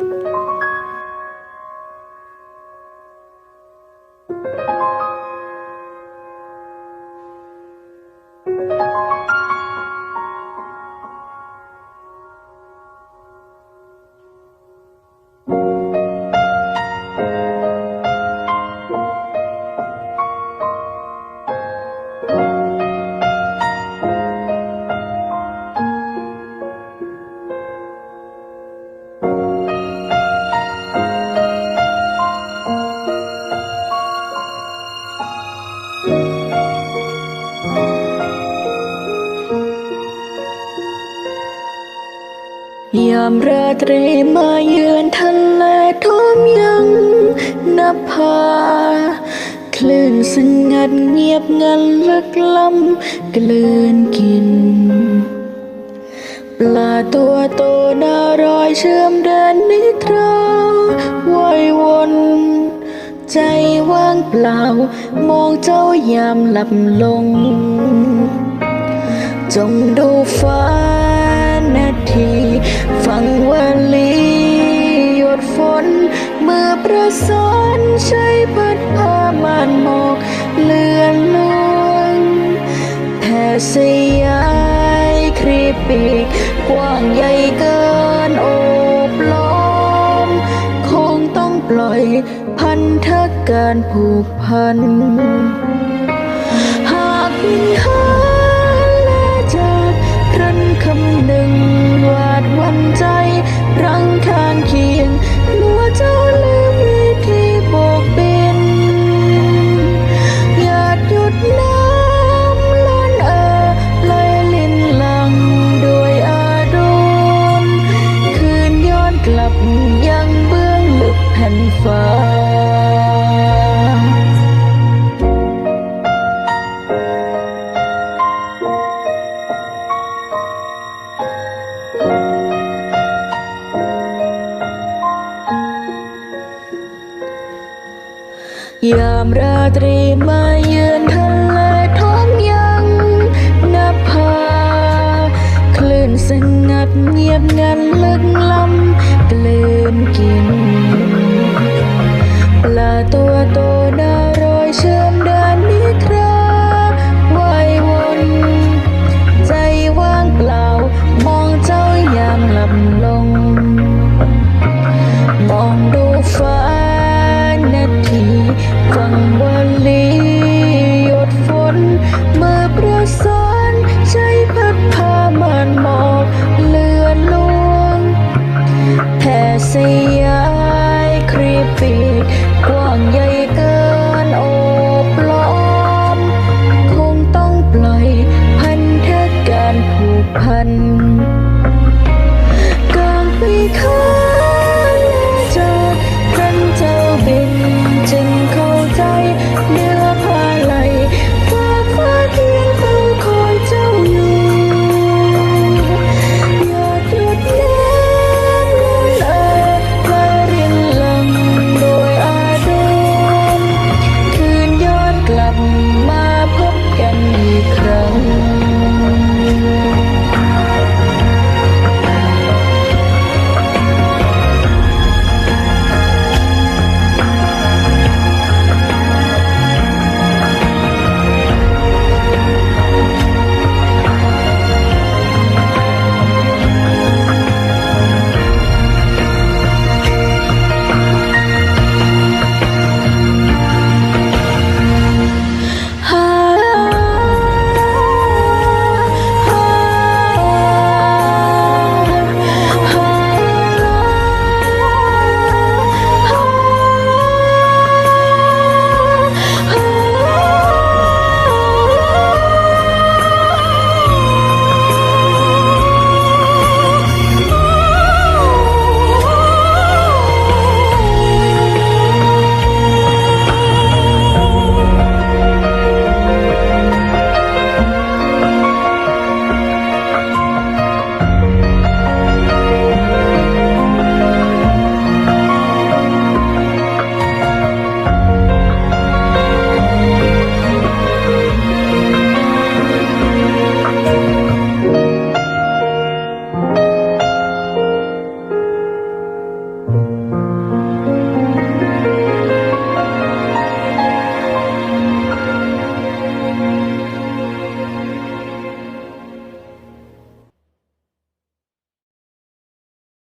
ยามราตรีมาเยือนทะเลท้อมยังนภาคลื่นสงัดเงียบงันลึกล้ำกลืนกิน ปลาตัวโตน่ารอยเชื่อมเดินนิทราวัยวนใจว่างเปล่า มองเจ้ายามหลับลง จงดู ใช้พัดพามานหมอกเลือนลวงแผ่สยายครีปีกกว้างใหญ่เกินโอบล้อม คงต้องปล่อยพันธการผูกพัน ฟ้า ยามราตรีมาเยือนทะเลท้องยังนภาคลื่นสงัดเงียบงันลึกล